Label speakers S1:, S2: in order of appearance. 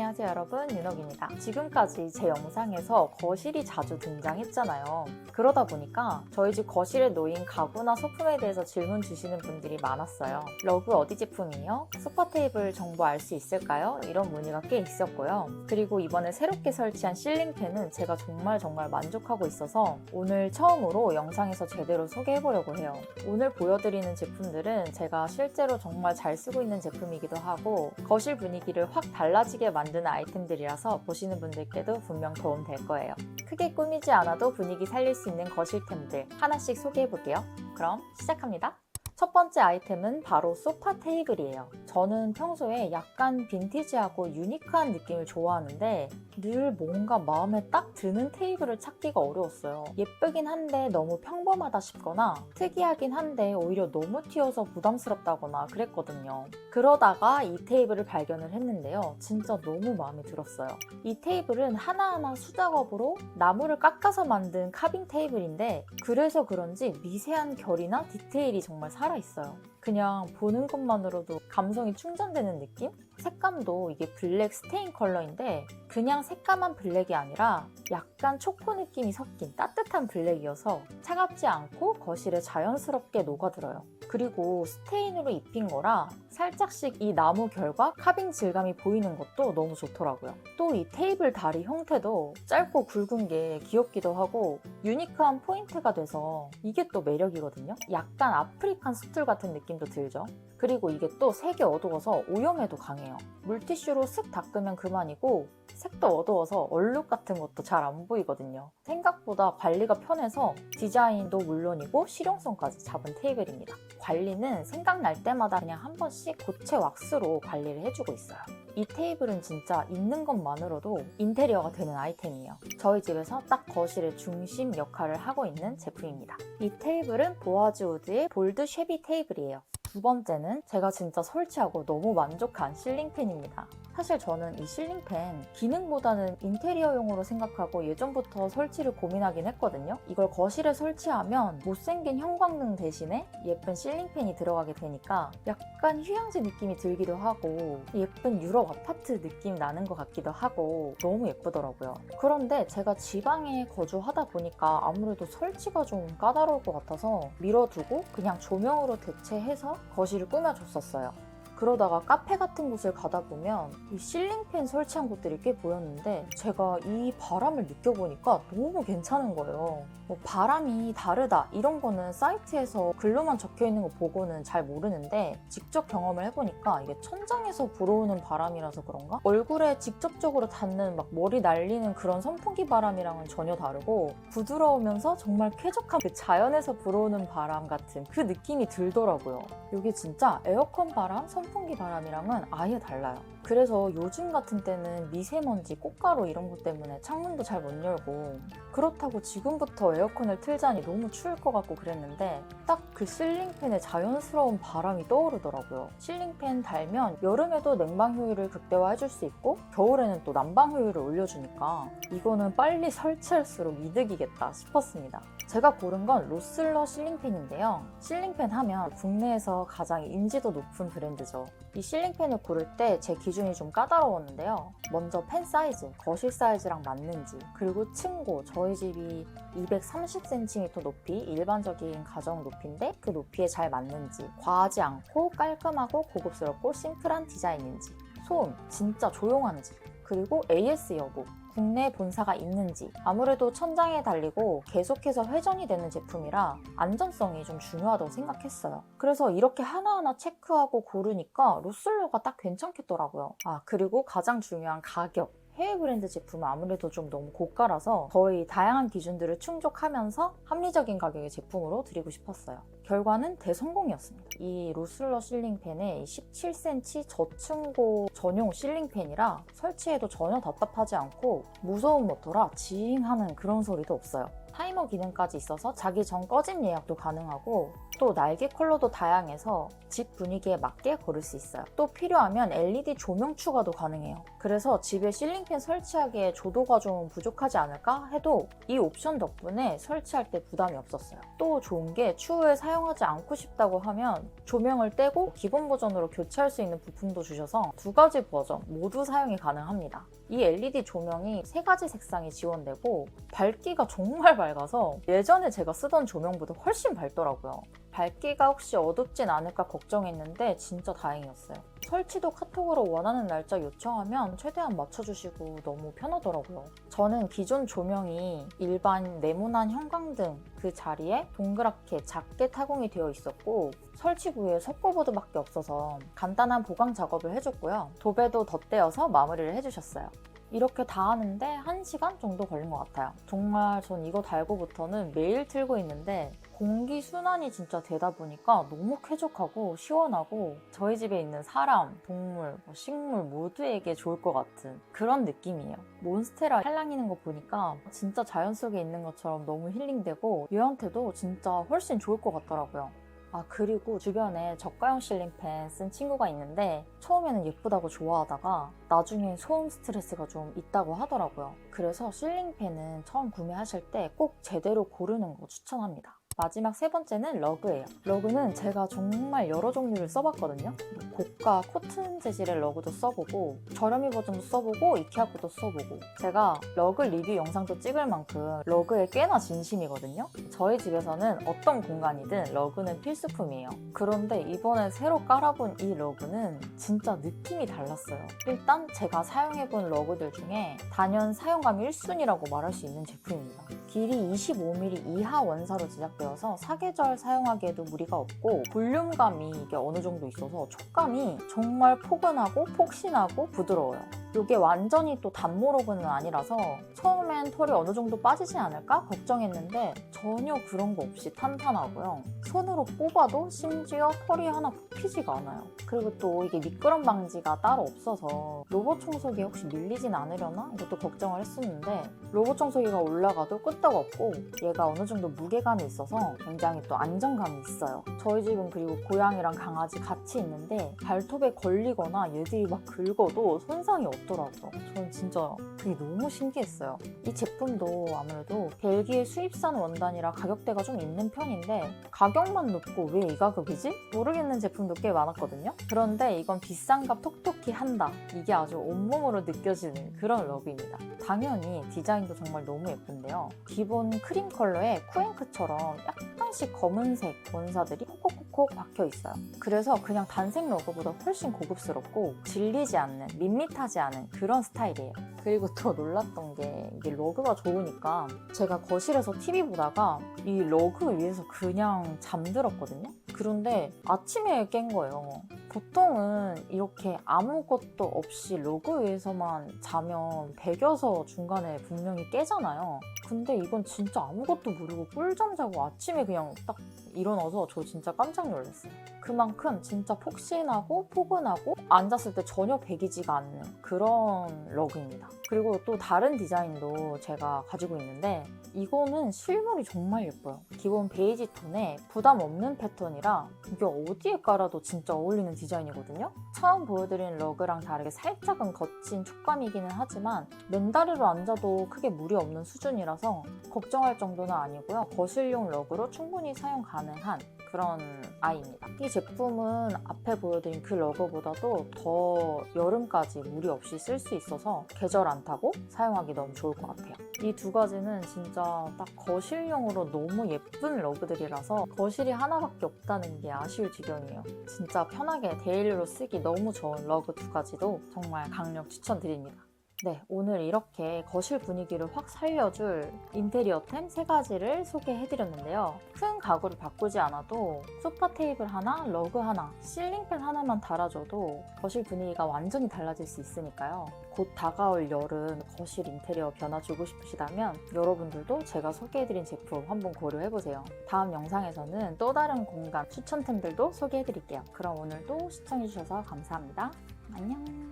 S1: 안녕하세요 여러분 윤옥입니다. 지금까지 제 영상에서 거실이 자주 등장했잖아요. 그러다 보니까 저희 집 거실에 놓인 가구나 소품에 대해서 질문 주시는 분들이 많았어요. 러브 어디 제품이요? 소파 테이블 정보 알 수 있을까요? 이런 문의가 꽤 있었고요. 그리고 이번에 새롭게 설치한 실링팬은 제가 정말 정말 만족하고 있어서 오늘 처음으로 영상에서 제대로 소개해보려고 해요. 오늘 보여드리는 제품들은 제가 실제로 정말 잘 쓰고 있는 제품이기도 하고 거실 분위기를 확 달라지게 만 드는 아이템들이라서 보시는 분들께도 분명 도움 될 거예요. 크게 꾸미지 않아도 분위기 살릴 수 있는 거실템들 하나씩 소개해 볼게요. 그럼 시작합니다. 첫 번째 아이템은 바로 소파 테이블이에요. 저는 평소에 약간 빈티지하고 유니크한 느낌을 좋아하는데 늘 뭔가 마음에 딱 드는 테이블을 찾기가 어려웠어요. 예쁘긴 한데 너무 평범하다 싶거나 특이하긴 한데 오히려 너무 튀어서 부담스럽다거나 그랬거든요. 그러다가 이 테이블을 발견을 했는데요. 진짜 너무 마음에 들었어요. 이 테이블은 하나하나 수작업으로 나무를 깎아서 만든 카빙 테이블인데 그래서 그런지 미세한 결이나 디테일이 정말 살 아있어요. 그냥 보는 것만으로도 감성이 충전되는 느낌? 색감도 이게 블랙 스테인 컬러인데 그냥 새까만 블랙이 아니라 약간 초코 느낌이 섞인 따뜻한 블랙이어서 차갑지 않고 거실에 자연스럽게 녹아들어요. 그리고 스테인으로 입힌 거라 살짝씩 이 나무 결과 카빙 질감이 보이는 것도 너무 좋더라고요. 또 이 테이블 다리 형태도 짧고 굵은 게 귀엽기도 하고 유니크한 포인트가 돼서 이게 또 매력이거든요. 약간 아프리칸 스툴 같은 느낌 도 들죠. 그리고 이게 또 색이 어두워서 오염에도 강해요. 물티슈로 쓱 닦으면 그만이고 색도 어두워서 얼룩 같은 것도 잘 안 보이거든요. 생각보다 관리가 편해서 디자인도 물론이고 실용성까지 잡은 테이블입니다. 관리는 생각날 때마다 그냥 한 번씩 고체 왁스로 관리를 해주고 있어요. 이 테이블은 진짜 있는 것만으로도 인테리어가 되는 아이템이에요. 저희 집에서 딱 거실의 중심 역할을 하고 있는 제품입니다. 이 테이블은 보아즈 우드의 볼드 쉐비 테이블이에요. 두 번째는 제가 진짜 설치하고 너무 만족한 실링팬입니다. 사실 저는 이 실링팬 기능보다는 인테리어용으로 생각하고 예전부터 설치를 고민하긴 했거든요. 이걸 거실에 설치하면 못생긴 형광등 대신에 예쁜 실링팬이 들어가게 되니까 약간 휴양지 느낌이 들기도 하고 예쁜 유럽 아파트 느낌 나는 것 같기도 하고 너무 예쁘더라고요. 그런데 제가 지방에 거주하다 보니까 아무래도 설치가 좀 까다로울 것 같아서 밀어두고 그냥 조명으로 대체해서 거실을 꾸며줬었어요. 그러다가 카페 같은 곳을 가다 보면 이 실링팬 설치한 곳들이 꽤 보였는데 제가 이 바람을 느껴보니까 너무 괜찮은 거예요. 뭐 바람이 다르다 이런 거는 사이트에서 글로만 적혀 있는 거 보고는 잘 모르는데 직접 경험을 해보니까 이게 천장에서 불어오는 바람이라서 그런가? 얼굴에 직접적으로 닿는 막 머리 날리는 그런 선풍기 바람이랑은 전혀 다르고 부드러우면서 정말 쾌적한 그 자연에서 불어오는 바람 같은 그 느낌이 들더라고요. 이게 진짜 에어컨 바람, 선풍기 바람이랑은 아예 달라요. 그래서 요즘 같은 때는 미세먼지, 꽃가루 이런 것 때문에 창문도 잘 못 열고 그렇다고 지금부터 에어컨을 틀자니 너무 추울 것 같고 그랬는데 딱 그 실링팬의 자연스러운 바람이 떠오르더라고요. 실링팬 달면 여름에도 냉방 효율을 극대화해줄 수 있고 겨울에는 또 난방 효율을 올려주니까 이거는 빨리 설치할수록 이득이겠다 싶었습니다. 제가 고른 건 로슬러 실링팬인데요. 실링팬 하면 국내에서 가장 인지도 높은 브랜드죠. 이 실링팬을 고를 때 제 기준이 좀 까다로웠는데요. 먼저 팬 사이즈, 거실 사이즈랑 맞는지, 그리고 층고, 저희 집이 230cm 높이 일반적인 가정 높이인데 그 높이에 잘 맞는지, 과하지 않고 깔끔하고 고급스럽고 심플한 디자인인지, 소음, 진짜 조용한지, 그리고 AS 여부, 국내 본사가 있는지 아무래도 천장에 달리고 계속해서 회전이 되는 제품이라 안전성이 좀 중요하다고 생각했어요. 그래서 이렇게 하나하나 체크하고 고르니까 로슬러가 딱 괜찮겠더라고요. 아 그리고 가장 중요한 가격. 해외 브랜드 제품은 아무래도 좀 너무 고가라서 거의 다양한 기준들을 충족하면서 합리적인 가격의 제품으로 드리고 싶었어요. 결과는 대성공이었습니다. 이 로슬러 실링팬에 17cm 저층고 전용 실링팬이라 설치해도 전혀 답답하지 않고 무서운 모터라 지잉 하는 그런 소리도 없어요. 타이머 기능까지 있어서 자기 전 꺼짐 예약도 가능하고 또 날개 컬러도 다양해서 집 분위기에 맞게 고를 수 있어요. 또 필요하면 LED 조명 추가도 가능해요. 그래서 집에 실링팬 설치하기에 조도가 좀 부족하지 않을까 해도 이 옵션 덕분에 설치할 때 부담이 없었어요. 또 좋은 게 추후에 사용 사용하지 않고 싶다고 하면 조명을 떼고 기본 버전으로 교체할 수 있는 부품도 주셔서 두 가지 버전 모두 사용이 가능합니다. 이 LED 조명이 세 가지 색상이 지원되고 밝기가 정말 밝아서 예전에 제가 쓰던 조명보다 훨씬 밝더라고요. 밝기가 혹시 어둡진 않을까 걱정했는데 진짜 다행이었어요. 설치도 카톡으로 원하는 날짜 요청하면 최대한 맞춰주시고 너무 편하더라고요. 저는 기존 조명이 일반 네모난 형광등 그 자리에 동그랗게 작게 타공이 되어 있었고 설치 부위에 석고보드밖에 없어서 간단한 보강 작업을 해줬고요. 도배도 덧대어서 마무리를 해주셨어요. 이렇게 다 하는데 1시간 정도 걸린 것 같아요. 정말 전 이거 달고부터는 매일 틀고 있는데 공기 순환이 진짜 되다 보니까 너무 쾌적하고 시원하고 저희 집에 있는 사람, 동물, 뭐 식물 모두에게 좋을 것 같은 그런 느낌이에요. 몬스테라 팔랑이는 거 보니까 진짜 자연 속에 있는 것처럼 너무 힐링되고 얘한테도 진짜 훨씬 좋을 것 같더라고요. 아 그리고 주변에 저가형 실링팬 쓴 친구가 있는데 처음에는 예쁘다고 좋아하다가 나중에 소음 스트레스가 좀 있다고 하더라고요. 그래서 실링팬은 처음 구매하실 때 꼭 제대로 고르는 거 추천합니다. 마지막 세 번째는 러그예요. 러그는 제가 정말 여러 종류를 써봤거든요. 뭐 고가 코튼 재질의 러그도 써보고 저렴이 버전도 써보고 이케아 것도 써보고 제가 러그 리뷰 영상도 찍을 만큼 러그에 꽤나 진심이거든요. 저희 집에서는 어떤 공간이든 러그는 필수품이에요. 그런데 이번에 새로 깔아본 이 러그는 진짜 느낌이 달랐어요. 일단 제가 사용해본 러그들 중에 단연 사용감 1순위라고 말할 수 있는 제품입니다. 길이 25mm 이하 원사로 제작되어서 사계절 사용하기에도 무리가 없고 볼륨감이 이게 어느 정도 있어서 촉감이 정말 포근하고 폭신하고 부드러워요. 이게 완전히 또 단모로그는 아니라서 처음엔 털이 어느 정도 빠지지 않을까 걱정했는데 전혀 그런 거 없이 탄탄하고요. 손으로 뽑아도 심지어 털이 하나 뽑히지가 않아요. 그리고 또 이게 미끄럼 방지가 따로 없어서 로봇 청소기에 혹시 밀리진 않으려나 이것도 걱정을 했었는데 로봇 청소기가 올라가도 끄떡없고 얘가 어느 정도 무게감이 있어서 굉장히 또 안정감이 있어요. 저희 집은 그리고 고양이랑 강아지 같이 있는데 발톱에 걸리거나 얘들이 막 긁어도 손상이 없더라고요. 저는 진짜 그게 너무 신기했어요. 이 제품도 아무래도 벨기에 수입산 원단이라 가격대가 좀 있는 편인데 가격만 높고 왜 이 가격이지? 모르겠는 제품도 꽤 많았거든요. 그런데 이건 비싼 값 톡톡히 한다. 이게 아주 온몸으로 느껴지는 그런 러그입니다. 당연히 디자인도 정말 너무 예쁜데요. 기본 크림 컬러에 쿠앤크처럼 약간씩 검은색 원사들이 콕콕콕콕 박혀 있어요. 그래서 그냥 단색 러그보다 훨씬 고급스럽고 질리지 않는, 밋밋하지 않은 그런 스타일이에요. 그리고 또 놀랐던 게 이게 러그가 좋으니까 제가 거실에서 TV 보다가 이 러그 위에서 그냥 잠들었거든요. 그런데 아침에 깬 거예요. 보통은 이렇게 아무것도 없이 러그 위에서만 자면 배겨서 중간에 분명히 깨잖아요. 근데 이건 진짜 아무것도 모르고 꿀잠 자고 아침에 그냥 딱 일어나서 저 진짜 깜짝 놀랐어요. 그만큼 진짜 폭신하고 포근하고 앉았을 때 전혀 배기지가 않는 그런 러그입니다. 그리고 또 다른 디자인도 제가 가지고 있는데 이거는 실물이 정말 예뻐요. 기본 베이지 톤에 부담 없는 패턴이라 이게 어디에 깔아도 진짜 어울리는 디자인이거든요. 처음 보여드린 러그랑 다르게 살짝은 거친 촉감이기는 하지만 맨다리로 앉아도 크게 무리 없는 수준이라서 걱정할 정도는 아니고요. 거실용 러그로 충분히 사용 가능한 그런 아이입니다. 이 제품은 앞에 보여드린 그 러그보다도 더 여름까지 무리 없이 쓸 수 있어서 계절 안 타고 사용하기 너무 좋을 것 같아요. 이 두 가지는 진짜 딱 거실용으로 너무 예쁜 러그들이라서 거실이 하나밖에 없다는 게 아쉬울 지경이에요. 진짜 편하게 데일리로 쓰기 너무 좋은 러그 두 가지도 정말 강력 추천드립니다. 네, 오늘 이렇게 거실 분위기를 확 살려줄 인테리어템 세 가지를 소개해드렸는데요. 큰 가구를 바꾸지 않아도 소파 테이블 하나, 러그 하나, 실링팬 하나만 달아줘도 거실 분위기가 완전히 달라질 수 있으니까요. 곧 다가올 여름 거실 인테리어 변화 주고 싶으시다면 여러분들도 제가 소개해드린 제품 한번 고려해보세요. 다음 영상에서는 또 다른 공간 추천템들도 소개해드릴게요. 그럼 오늘도 시청해주셔서 감사합니다. 안녕!